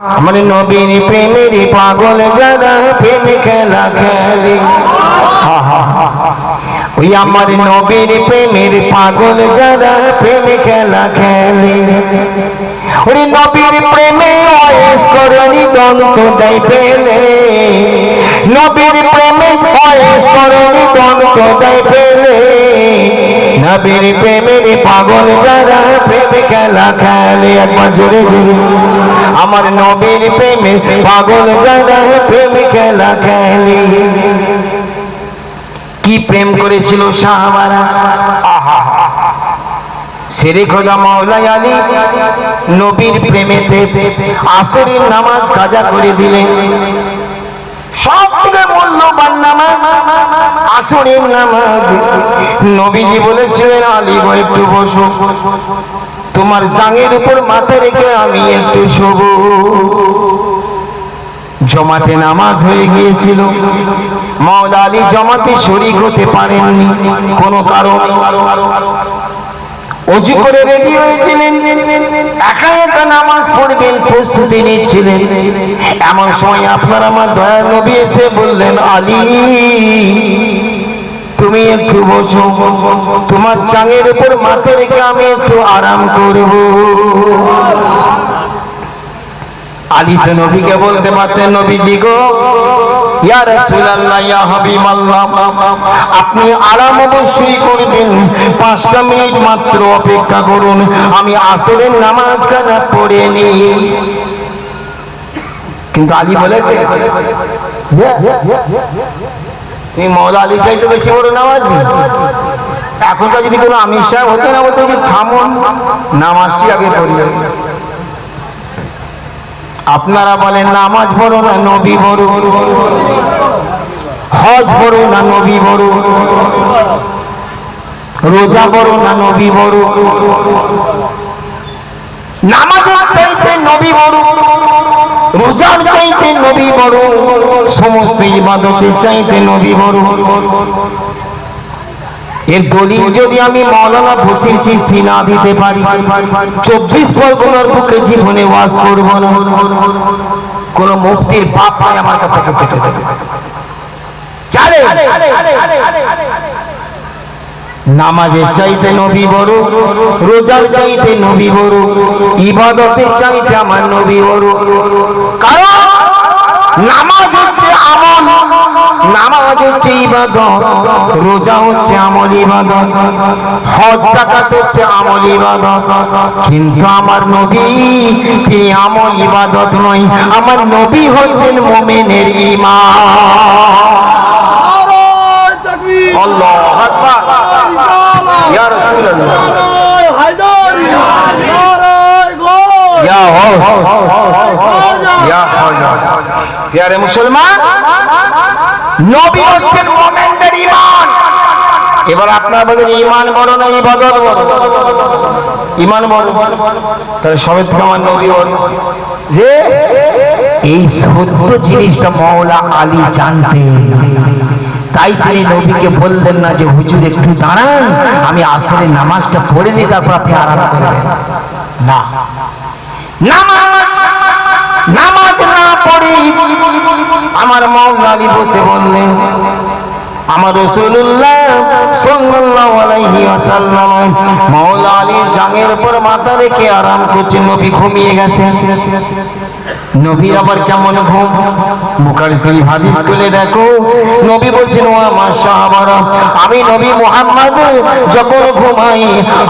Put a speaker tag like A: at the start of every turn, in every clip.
A: আমার নবীর প্রেমের পাগল যারা প্রেম খেলা খেলে। ওই আমার নবীর প্রেমের পাগল যারা প্রেম খেলা খেলে। ওরে নবীর প্রেমে অয়েস করনি দন্ত দেয় পেলে নবীর প্রেমে অয়েস করনি দন্ত দেয় পেলে নবীর প্রেমের পাগল যারা প্রেম খেলা খেলে একবার জোরে জোরে আমার নবীর প্রেমে পাগল যারা প্রেম খেলা খেলে। কি প্রেম করেছিল সাহাবারা আহা। সেরে খোদা মাওলাই আলী নবীর প্রেমেতে আসরের নামাজ কাজা করে দিলেন। সব মূল্যবান নামাজ। আসরের নামাজ। নবীজি বলেছিলেন, আলী, গো, একটু বসো। তোমার জাঙের উপর মাথা রেখে আমি একটু শোব। জমাতে নামাজ হয়ে গিয়েছিল। মাওলা আলী জমাতে শরিক হতে পারেননি। কোনো কারণে। অজু করে রেডি হয়েছিলেন। একা একা নামাজ পড়বেন, প্রস্তুতি নিচ্ছিলেন। এমন সময় আপনার আমার দয়া নবী এসে বললেন, আলী, তুমি একটু বসো। তোমার চাঙের উপর মাথা রেখে আমি একটু আরাম করব। আলী তো নবীকে বলতে পারতেন, নবীজি গো আপনি আরাম অবশ্যই করবেন। পাঁচটা মিনিট মাত্র অপেক্ষা করুন আমি আসরের নামাজ কাজা পড়ে নি কিন্তু আলী বলেছে যে, তুমি মৌলা আলী চাইতে বেশি এখনকার যদি কোনো আমির সাহেব হতো না থামুন নামাজটি আগে পড়িয়ে আপনারা বলেন, নামাজ বড় না, নবী বড় হজ বড় না, নবী বড় রোজা বড় না, নবী বড় নামাজের চাইতে নবী বড় রোজার চাইতে নবী বড় সমস্ত ইবাদতের চাইতে নবী বড় এর দলিল যদি আমি মৌলানা বসির চিস্তি না দিতে পারি, চব্বিশ পরগনার বুকে জীবনে ওয়াজ করব না। কোন মুক্তির বাপ হয় আমার কাছে কেটে দেবে নামাজের চাইতে নবী বড়, রোজার চাইতে নবী বড়, ইবাদতের চাইতে আমার নবী বড়। কারণ নামাজ হচ্ছে ইবাদত, রোজা হচ্ছে আমল ইবাদত, হজ জাকাত হচ্ছে আমল ইবাদত। কিন্তু আমার নবী, তিনি আমল ইবাদত নয়, আমার নবী হচ্ছেন মোমেনের ইমান আল্লাহ আকবার। ইয়া রাসূলুল্লাহ। ইয়া হস ইয়া হস প্যারে মুসলমান। নবী হচ্ছেন মোমেনদের ইমান এবার আপনার বলেন ইমান বড় না ইবাদত বড়? ইমান বড়। তাহলে সবে থেকে আমার নবী বড় যে এই সত্য জিনিসটা মৌলা আলী জানতেন। তাই তিনি নবীকে বললেন না যে, হুজুর, একটু দাঁড়ান, আমি আসলে নামাজটা পড়ে নি তারপর আপনি আরাম করবেন। না। নামাজ নামাজ না পড়ে আমার মৌলা আলী বসে বললেন, আমার রসুল্লাহ সাল্লাল্লাহু আলাইহি ওয়াসাল্লাম মাওলা মাথা রেখে আরাম করছে নবী ঘুমিয়ে গেছেন। নবী আবার কেমন ঘুম? বুখারী শরীফ হাদিস করে দেখো, নবী বলছেন ও আমার সাহাবারা আমি নবী মুহাম্মদ যখন ঘুমাই,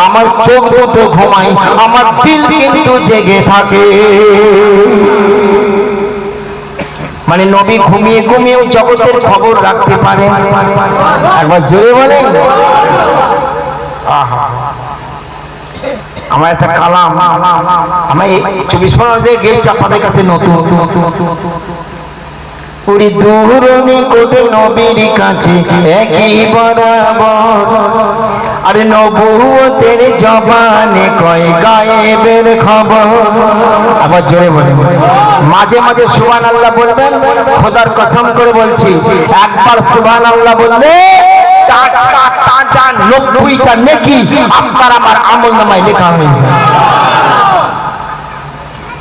A: আমার চোখ দুটো ঘুমাই আমার দিল কিন্তু জেগে থাকে। মানে নবী ঘুমিয়ে ঘুমিয়েও জগতের খবর রাখতে পারে একবার জোরে বলেন। আহা। আমার একটা কালাম। আমার চব্বিশ পরগনা যে গেছি আপনাদের কাছে নতুন। পুরি দূরনি কোটে নবীর কাছে একই বরাবর আরে নবুয়তের জবানে কয় গায়েবের খবর। আবার জোরে বলে। মাঝে মাঝে সুবান আল্লাহ বলবেন, খোদার কসম করে বলছি, একবার সুবান আল্লাহ বললে টাটকা, তাজা নেকি আপনার আমার আমল নামায় লেখা হয়েছে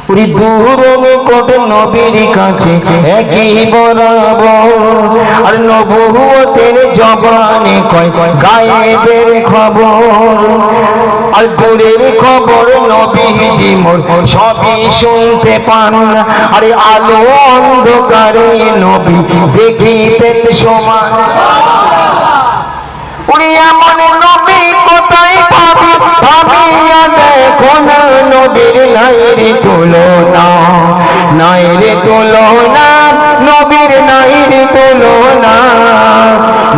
A: নিকট নবীর কাছে? আর নবুয়তের জবানে কয়, গায়েবের খবর। আর দূরের খবর নবীজি মোর, সবই শুনতে পান। আরে আলো অন্ধকারে নবী দেখিতেন সমান। উনি এমন নবী কোথায় পাবি? না নবীর নাইরে তুলনা নাইরে তুলনা, নবীর নাইরে তুলনা।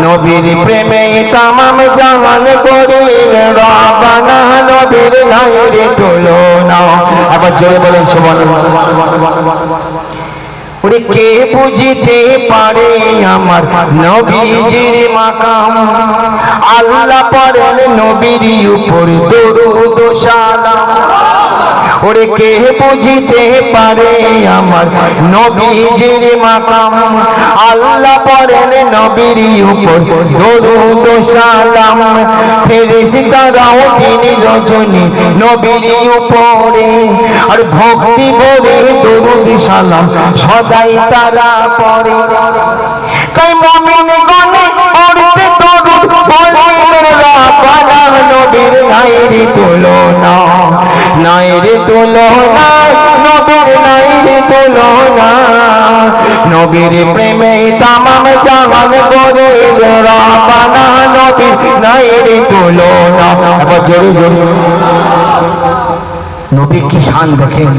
A: নবীর প্রেমে তামাম জাহান করিল, রাবানা নবীর নাইরে তুলনা। আবার জোরে বলেন, সুবহানাল্লাহ। ওরে কে বুঝিতে পারে আমার নবীজির মাকাম? আল্লাহ পড়েন নবীর উপর দরুদ সালাম। ওরে কে বুঝিতে পারে আমার নবীজির মাকাম? আল্লাহ পড়েন নবীর উপর দরুদ সালাম। ফেরেশতারাও দিন রজনী নবীর উপরে। আর ভক্তি ভরে দরুদ সালাম সদাই তারা পড়ে তাই মমিন গনে পড়তে দরুদ রাব্বানা নবীর নাইরে তুলনা নাইরে তুলনা, নবীর নাইরে তুলনা। নবীর প্রেমে তামাম জাহান করে রাব্বানা নবীর নাইরে তুলনা। আবার জোরে জোরে। নবী কি শান দেখেন?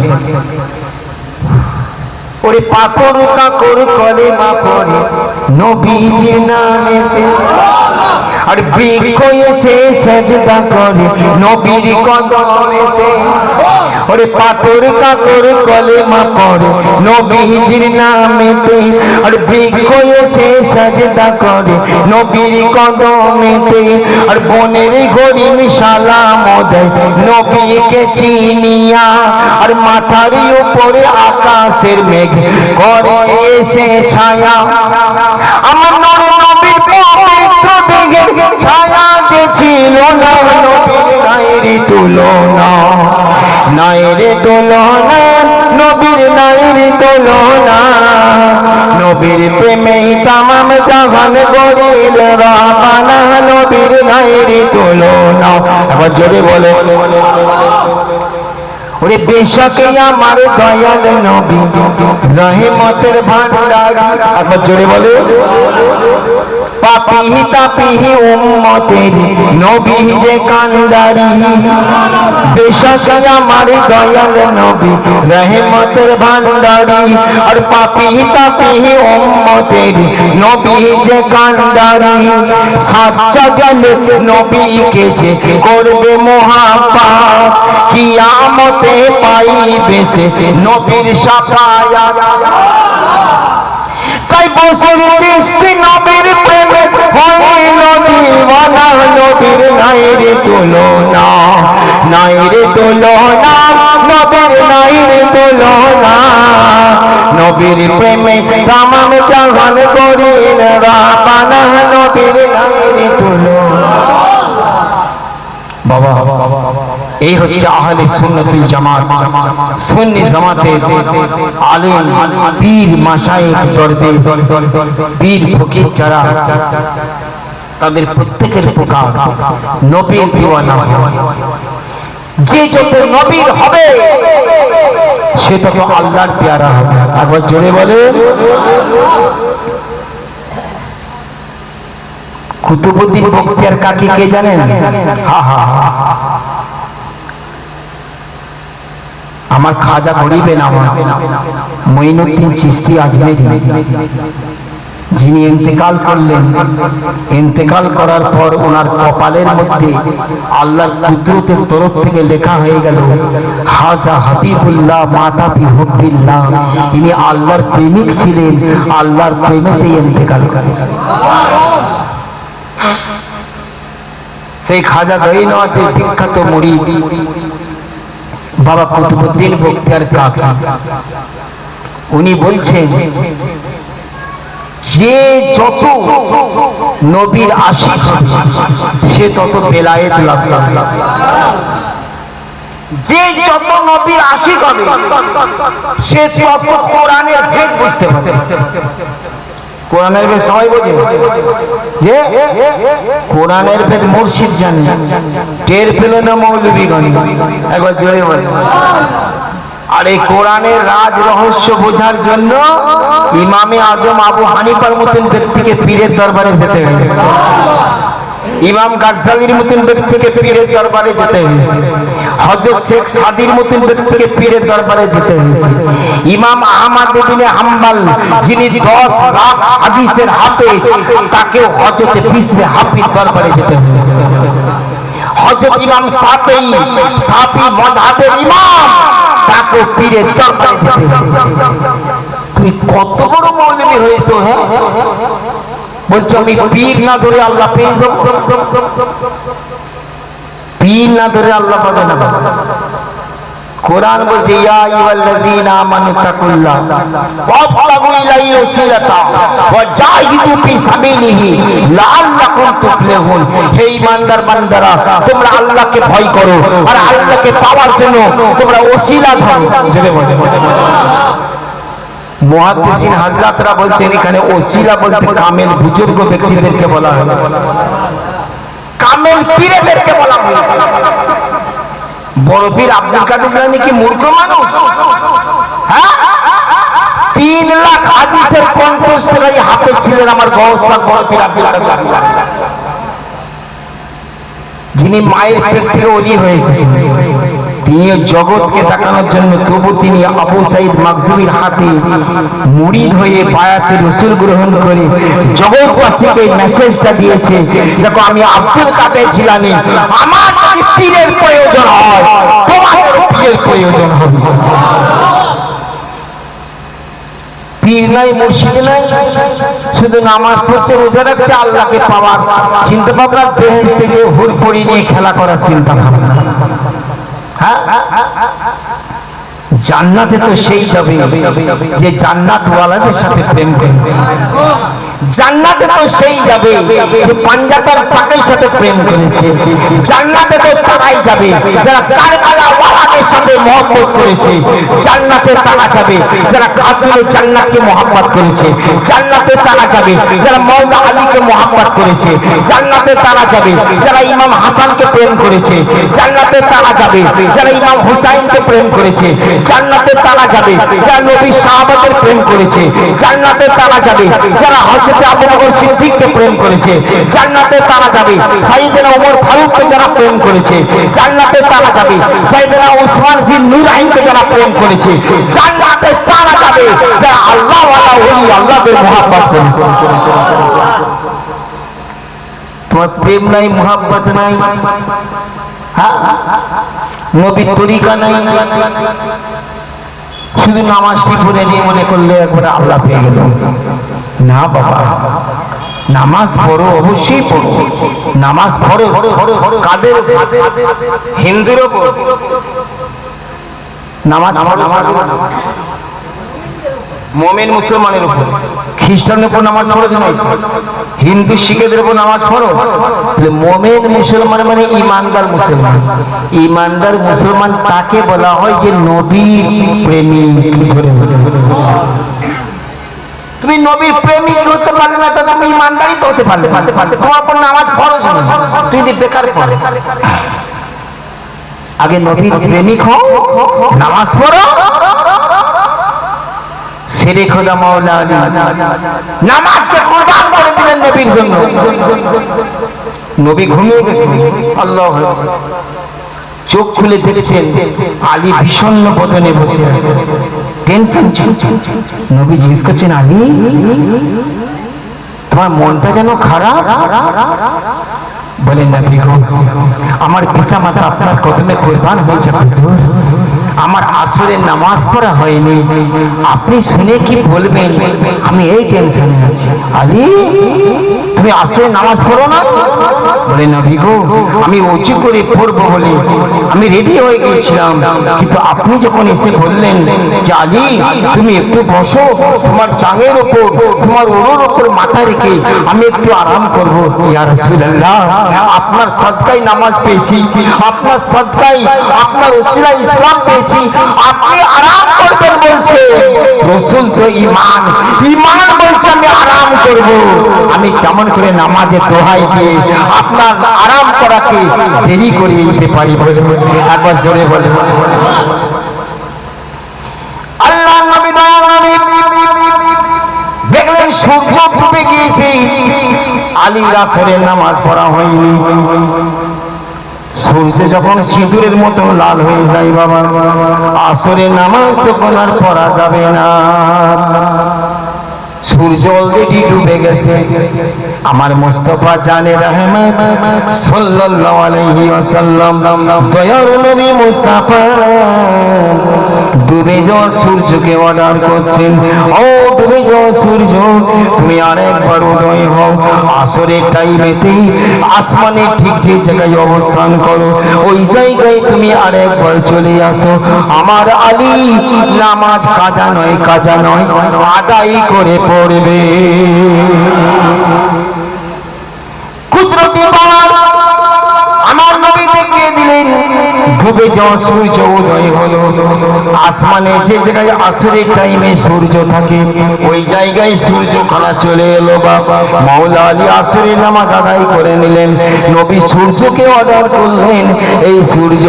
A: ওরে পাথর কাকর কলে মা পড়ে। নবীজির নামেতে আর বৃক্ষ এসে সেজদা করে নবীর কদমেতে ওরে পাথর কাকর কলে মা পড়ে, নবীজির নামেতে আর বৃক্ষ এসে সেজদা করে নবীর কদমেতে আর বনের হরিণ সালাম দেয় নবীকে চিনিয়া। আর মাথার উপরে আকাশের মেঘ করে ছায়া। আমার নর নবীর পবিত্র দেহের ছায়া যে ছিল না, নবীর নাইরে তুলনা। নাইরে তুলনা, নবীর নাইরে তুলনা। নবীর প্রেমে তামাম জাহান গরিল রাবানা, নবীর নাইরে তুলনা। আবার জোরে বলে। ওরে বেশকে আমার দয়াল নবী রহমতের ভান্ডার একবার জোরে বলে। পাপি, তাপি উম্মতের নবী যে কান্দারি। বেশকে আমার দয়াল নবী, রহমতের ভান্ডারি। আর পাপি, তাপি উম্মতের নবী যে কান্দারি। সাচ্চা জল নবীকে যে করবে মহাপা কিয়ামতে পাইবে সে নবীর সাফায়াত। তাই বসের চিস্তি নবীর প্রেমে। হইল দিওয়ানা, নবীর নাইরে তুলনা। নাইরে তুলনা, নবীর নাইরে তুলনা। নবীর প্রেমে তামাম জাহান করিল রাবানা নবীর নাইরে তুলনা। বাবা। এই হচ্ছে আহলে সুন্নতুল জামাত। সুন্নি জামাতের আলেম, পীর, মাশায়েখ, দরবেশ, পীর, ফকির যারা, তাদের প্রত্যেকের প্রকার নবীর দিওয়ানা যে যত নবীর হবে, সে তত আল্লাহর পেয়ারা হবে। একবার জোরে বলে কুতুবুদ্দিন বক্তিয়ার কাকি কে জানেন? হা হা হা হা। আমার খাজা গরিবে নামাজ মঈনুদ্দিন চিস্তি আজমেরি, যিনি ইন্তেকাল করলেন। ইন্তেকাল করার পর ওনার কপালের মধ্যে আল্লাহর কুদরতের তরফ থেকে লেখা হয়ে গেল, হাজা হাবিবুল্লাহ মাতা বিহব্বিল্লাহ। ইনি আল্লাহর প্রেমিক ছিলেন, আল্লাহর প্রেমেতেই ইন্তেকাল সেই খাজা গইন আছে বিখ্যাত মুড়ি বাবা কুতুবুদ্দিন বক্তিয়ার কাকা। উনি বলছেন, যে যত নবীর আশিক সে তত বেলায়েত লাভ যে যত নবীর আশিক হবে, সে তত কোরআনের ভেদ বুঝতে পারে কোরআনের ভেদ সবাই বোঝে যে কোরআনের ভেদ মুর্শিদ জানে। টের পেল না মৌলবীগণ? একবার জোরে বলে আর এই কোরআনের রাজ রহস্য বোঝার জন্য ইমামে আজম আবু হানিফার মতন ব্যক্তিকে পীরের দরবারে যেতে হয়েছে। ইমাম গাজ্জালির মতন ব্যক্তিকে পীরের দরবারে যেতে হয়েছে। হজরত শেখ সাদির মতন ব্যক্তিকে পীরের দরবারে যেতে হয়েছে। ইমাম আহমদ ইবনে হাম্বল, যিনি 10 লাখ হাদিসের হাফেজ, তাকেও হজরতে বিশরে হাফিজ দরবারে যেতে হয়েছে। হজরত ইমাম সাফি সাফি মজহাবের ইমাম, তাকেও পীরের দরবারে যেতে হয়েছে। তুই কত বড় মৌলবী হয়েছো হ্যাঁ? বলছো, আমি পীর না ধরে আল্লাহ পেয়ে পীর না ধরে আল্লাহ পাবে না। কোরআন বলছে, ইয়া আইয়ুহাল্লাযীনা আমানু তাকুল্লাহ। ওয়াবতাগু ইলাইহি ওয়াসিলাতা ওয়া জাহিদু ফি সাবিলিহি লাআল্লাকুম তুফলিহুন। হে ঈমানদার বান্দারা, তোমরা আল্লাহকে ভয় করো, আর আল্লাহকে পাওয়ার জন্য তোমরা ওসিলা ধরো। জেনে বলে। মুহাদ্দিসিন হযরতরা বলছেন, এখানে ওসিলা বলতে কামেল, বুজুর্গ ব্যক্তিদেরকে বলা হয়েছে। কামেল পীরেদেরকে বলা হয়। বড় পীর আব্দুল কাদের জিলানি কি মূর্খ মানুষ? হ্যাঁ? তিন লাখ হাদিসের কণ্ঠস্থকারী হাতে ছিলেন আমার গহস্তার বড় পীর আব্দুল কাদের। যিনি মায়ের পেট থেকে অলি হয়ে তিনিও জগৎকে দেখানোর জন্য তবু তিনি আবু সাইদ মাকজুমির হাতে মুড়িদ হয়ে বায়াতে রসুল গ্রহণ করে জগৎবাসীকে মেসেজটা দিয়েছে, দেখো আমি আব্দুল কাদের জিলানি, আমার পীরের প্রয়োজন হয়, তোমাদের পীরের প্রয়োজন হবে। পীর নাই শুধু নামাজ পড়ছে পাওয়ার চিন্তা ভাবনা বেহেস্তে যে হুর পড়ি নিয়ে খেলা করার চিন্তা ভাবনা জান্নাতে তো সেই যাবে যে জান্নাত ওয়ালাদের সাথে প্রেম করবে। জান্নাতে তো সেই যাবে যে পাঞ্জাবের পাটের সাথে প্রেম করেছে। জান্নাতে তো তারাই যাবে, যারা কারবালা ওয়ালাদের সাথে মহব্বত করেছে, জান্নাতে তারা যাবে, যারা কাতুলে জান্নাতকে মহব্বত করেছে, জান্নাতে তারা যাবে, যারা মৌলা আলীকে মহব্বত করেছে, জান্নাতে তারা যাবে, যারা ইমাম হাসানকে প্রেম করেছে, জান্নাতে তারা যাবে, যারা ইমাম হুসাইনকে প্রেম করেছে, জান্নাতে তারা যাবে, যারা নবী সাহাবাদের প্রেম করেছে, জান্নাতে তারা যাবে, যারা হযরত আবু বকর সিদ্দিককে প্রেম করেছে। জান্নাতে তারা যাবে। সাইয়েদনা ওমর ফারুককে যারা প্রেম করেছে। জান্নাতে তারা যাবে। সাইয়েদনা উসমান জিন নুরাইনকে যারা প্রেম করেছে। জান্নাতে তারা যাবে। যারা আল্লাহ ওয়ালা ওলি, আল্লাহদের মহব্বত করেছে। তোমার প্রেম নাই, মহাব্বত নাই। হ্যাঁ? নবীর তরিকা নাই। শুধু নামাজটি পড়ে নিয়ে মনে করলে একবার আল্লাহ পেয়ে গেল। না বাবা, নামাজ পড়ো, অবশ্যই পড়ো। নামাজ পড়ো, কাদের হিন্দুর নামাজ মোমেন মুসলমানের উপর। খ্রিস্টানের উপর নামাজ পড়েছে না হিন্দু শিখেদের উপর নামাজ পড়ো? তাহলে মোমেন মুসলমান মানে ইমানদার মুসলমান। ইমানদার মুসলমান তাকে বলা হয় যে ধরে ধরে। তুমি নবীর প্রেমিক হতে পারলে না তো তুমি ইমানদারই তো হতে পারলে। তোমার উপর নামাজ ফরজ নয় তুমি যদি বেকার পড়ে। আগে নবীর প্রেমিক হও, নামাজ পড়ো। সেরে খোদা মাওলানা, নামাজকে কুরবান করে দিলেন নবীর জন্য। নবী ঘুমিয়ে গেছেন। আল্লাহ চোখ খুলে দেখছেন আলী বিষণ্ণ বদনে বসে আছে। টেনশন নবী জিজ্ঞেস করছেন, আলী, তোমার মনটা যেন খারাপ? বলেন না আমার পিতা মাতা আপনার কদমে কোরবান হয়েছে, হুজুর। আমার আসরের নামাজ পড়া হয়নি। আপনি শুনে কি বলবেন? আমি এই টেনশনে আছি। আলী, তুমি আসরের নামাজ পড়ো না? বলে না ভিগো আমি উঁচু করে পড়ব বলে আমি রেডি হয়ে গিয়েছিলাম। কিন্তু আপনি যখন এসে বললেন যে, আলী, তুমি একটু বসো, তোমার চাঙের ওপর, তোমার ওড়োর ওপর মাথা রেখে আমি একটু আরাম করব। ইয়া রাসূলুল্লাহ, আপনার সদকাই নামাজ পেয়েছি। আপনার সদকাই আপনার ওসিলা ইসলাম পেয়েছি। আপনি আরাম করবেন, বলছে। রসুল তো ইমান ইমান বলছে, আমি আরাম করব। আমি কেমন করে নামাজে দোহাই দিয়ে আপনার আরাম করাকে দেরি করিয়ে দিতে পারি বলে। একবার জোরে বলে। আল্লাহ দেখলেন সূর্য ডুবে গিয়েছে। আলী রাসরের নামাজ পড়া হয়নি। সূর্য যখন সিঁদুরের মতো লাল হয়ে যায়, বাবা। আসরে নামাজ তখন আর পড়া যাবে না। সূর্য অলরেডি ডুবে গেছে। আমার মুস্তফা জানে রহমত সাল্লাল্লাহু আলাইহি ওয়াসাল্লাম নবী মুস্তাফা। ডুবে যাওয়া সূর্যকে অর্ডার করছেন। ও, ডুবে যাওয়া সূর্য, তুমি আরেকবার উদয় হও। আসরের টাইমেতে আসমানে ঠিক যে জায়গায় অবস্থান করো, ওই জায়গায় তুমি আরেকবার চলে আসো। আমার আলী নামাজ কাজা নয় কাজা নয়, আদায় করে পড়বে। কুদরতি পাওয়ার ডুবে যাওয়া সূর্য উদয় হলো। আসমানে যে জায়গায় আসরের টাইমে সূর্য থাকে, ওই জায়গায় সূর্য খানা চলে এলো বাবা। মাওলা আলী আসরের নামাজ আদায় করে নিলেন। নবী সূর্যকে অর্ডার করলেন, এই সূর্য,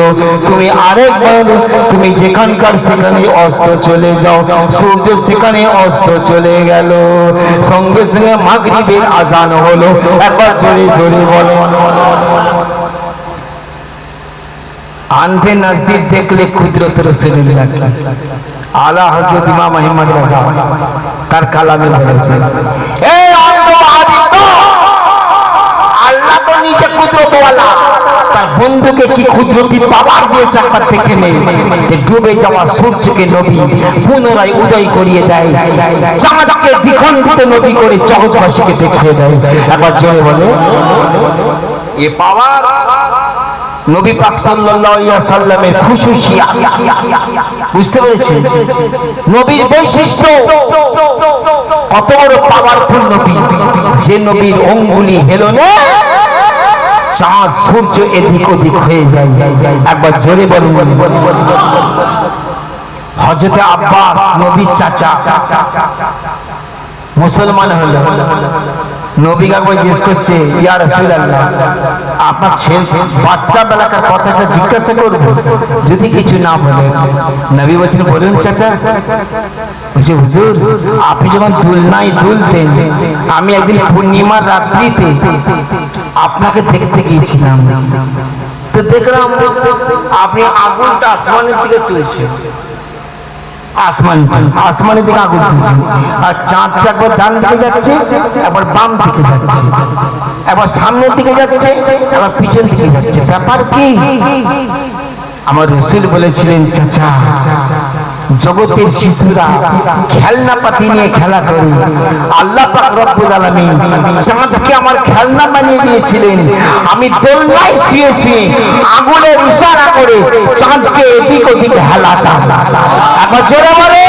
A: তুমি আরেকবার, তুমি যেখানকার সেখানে অস্ত চলে যাও। সূর্য সেখানে অস্ত চলে গেল। সঙ্গে সঙ্গে মাগরিবের আজান হলো। একবার জোরে জোরে বলো। আন্ধে নজদীক দেখলে কুদরত রসুলিল্লাহ। আলা হযরত ইমাম আহমদ রাজা, তার কালামে বলেছে এই অন্ধ আল্লাহ তো নিজে কুদরত তার বন্ধুকে কি কুদরতি পাওয়ার দিয়েছে একবার দেখে নেই? যে ডুবে যাওয়া সূর্যকে নবী পুনরায় উদয় করিয়ে দেয় চাঁদকে দ্বিখণ্ডিত নবী করে জগৎবাসীকে দেখিয়ে দেয়। একবার জয় বলে, এ পাওয়ার নবী পাক সাল্লামের খুশুসিয়া বুঝতে পেরেছেন? নবীর বৈশিষ্ট্য কত বড় পাওয়ারফুল নবী। যে নবীর অঙ্গুলি হেলনে চাঁদ সূর্য এদিক ওদিক হয়ে যায়। একবার জোরে বলুন। হজরতে আব্বাস নবীর চাচা। মুসলমান হলো। নবী কাকু জিজ্ঞেস করছে, ইয়া রাসূলুল্লাহ আপনার ছেলে বাচ্চা বেলাকার কথাটা জিজ্ঞাসা করব। যদি কিছু না বলে, নবী বলছেন, বলুন চাচা, বলছে, হুজুর, আপনি যখন দুলনায় দুলতেন, আমি একদিন পূর্ণিমার রাত্রিতে আপনাকে দেখতে গিয়েছিলাম। তো দেখলাম, আপনি আগুনটা আসমানের দিকে তুলছেন। আসমান আসমানের দিকে আগুন আর চাঁদটা একবার ডান দিকে যাচ্ছে আবার বাম দিকে যাচ্ছে। আবার সামনের দিকে যাচ্ছে আবার পিছন দিকে যাচ্ছে। ব্যাপার কি? আমার রসুল বলেছিলেন, চাচা জগতের শিশুরা খেলনা পাতি নিয়ে খেলা করে। আল্লাহ আমার খেলনা বানিয়ে দিয়েছিলেন। আমি দোলনায় শুয়ে শুয়ে আগুনের ইশারা করে চাঁদকে এদিক ওদিক হেলাতাম। একবার জোরে বলে।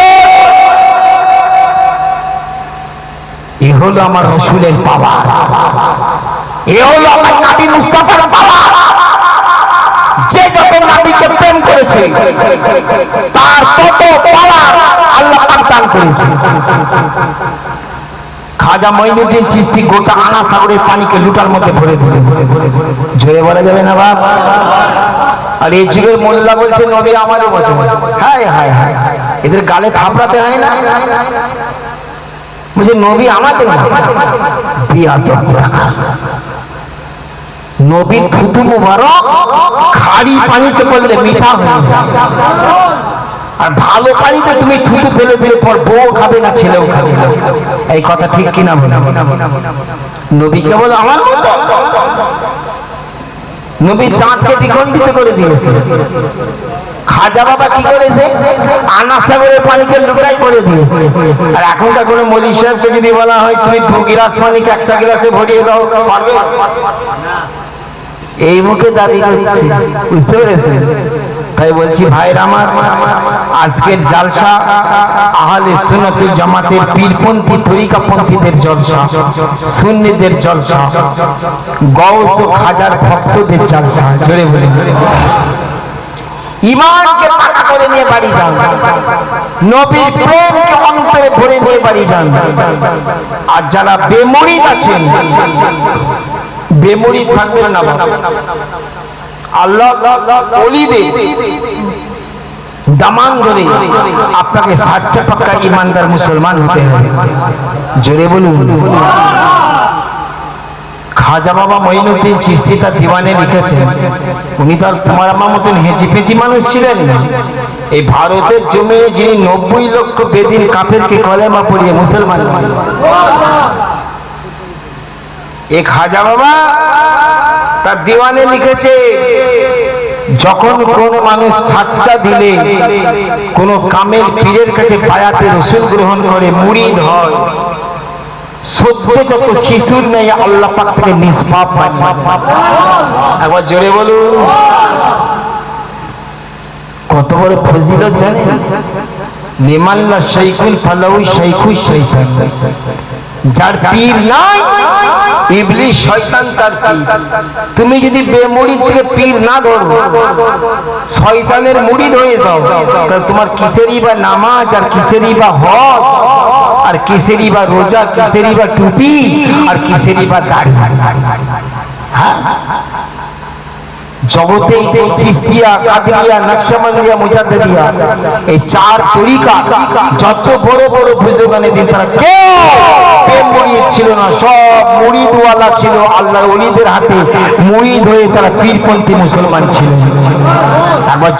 A: এ হলো আমার রসুলের পাওয়ার এ হলো আমার নাবি মুস্তাফার পাওয়ার প্রেম করেছে। তার আল্লাহ দান করেছে। খাজা মঈনুদ্দিন চিস্তি গোটা আনা সাগরের পানিকে লুটার মধ্যে ভরে দিলেন। জোরে বলা যাবে না বাপ? আর এই যুগের মোল্লা বলছে, নবী আমাদের মতো। হায় হায় হায় এদের গালে থাপড়াতে হয় না? বলছে, নবী মতো। বিয়া তো নবীর থুতু মুবারক খাড়ি পানিতে পড়লে মিঠা হয়ে। আর ভালো পানিতে তুমি থুতু ফেলে ফেলে তোমার বউ খাবে না, ছেলেও খাবে না। এই কথা ঠিক কিনা নবী কেবল আমার মতো? নবী চাঁদকে দ্বিখণ্ডিত করে দিয়েছে। খাজা বাবা কি করেছে? আনাসাগরের পানিকে লুকরাই করে দিয়েছে। আর এখনকার কোনো মলি সাহেবকে যদি বলা হয়, তুমি দু গিলাস পানিকে একটা গ্লাসে ভরিয়ে দাও, পারবে? এই মুখে দাবি করছে। বুঝতে পেরেছেন? তাই বলছি ভাইরা আমার, আজকের জালসা আহলে সুন্নতুল জামাতের পীরপন্থী, তরিকাপন্থীদের জলসা, সুন্নিদের জলসা গৌস ও খাজার ভক্তদের জলসা, জোরে বলে। ইমানকে পাকা করে নিয়ে বাড়ি যান। নবীর প্রেমকে অন্তরে ভরে নিয়ে বাড়ি যান। আর যারা বেমরিদ আছেন বেমরিদ থাকবেন না। আল্লাহ অলিদের দামান ধরে আপনাকে সাচ্চা পাক্কা ইমানদার মুসলমান হতে হবে জোরে বলুন খাজা বাবা মঈনুদ্দিন চিস্তি তার দিওয়ানে লিখেছেন, উনি তার তোমার আমার মতন হেঁচি পেঁচি মানুষ ছিলেন এই ভারতের জমি যিনি নব্বই লক্ষ বেদিন কাফেরকে কলেমা পড়িয়ে মুসলমান। এ খাজা বাবা তার দিওয়ানে লিখেছে, যখন কোন মানুষ সাচ্চা দিলে, কোন কামের পীরের কাছে পায়াতে রসুল গ্রহণ করে মুড়িদ হয়। সত্য যত শিশুর নেই আল্লাহ পাক থেকে নিষ্পাপ একবার জোরে বলুন। কত বড় ফজিলত জানেন? লিমাল্লা শৈকুল ফালাউ শৈখুল শৈতান যার পীর নাই ইবলিস শয়তান তার পীর। তুমি যদি বেমুড়ি থেকে পীর না ধরো শয়তানের মুড়ি হয়ে যাও তাহলে তোমার কিসেরই বা নামাজ আর কিসেরই বা হজ আর কিসেরই বা রোজা কিসেরই বা টুপি আর কিসেরই বা দাড়ি। হ্যাঁ? জগতে চিস্তিয়া, কাদরিয়া, নকশবন্দিয়া, মুজাদ্দিদিয়া, এই চার তরিকা যত বড় বড় বুজুর্গানে দিন তারা কেউ মুড়িদ ছিল না, সব মুড়িদওয়ালা ছিল আল্লাহর ওলিদের হাতে মুড়িদ হয়ে তারা পীরপন্থী মুসলমান ছিল একবার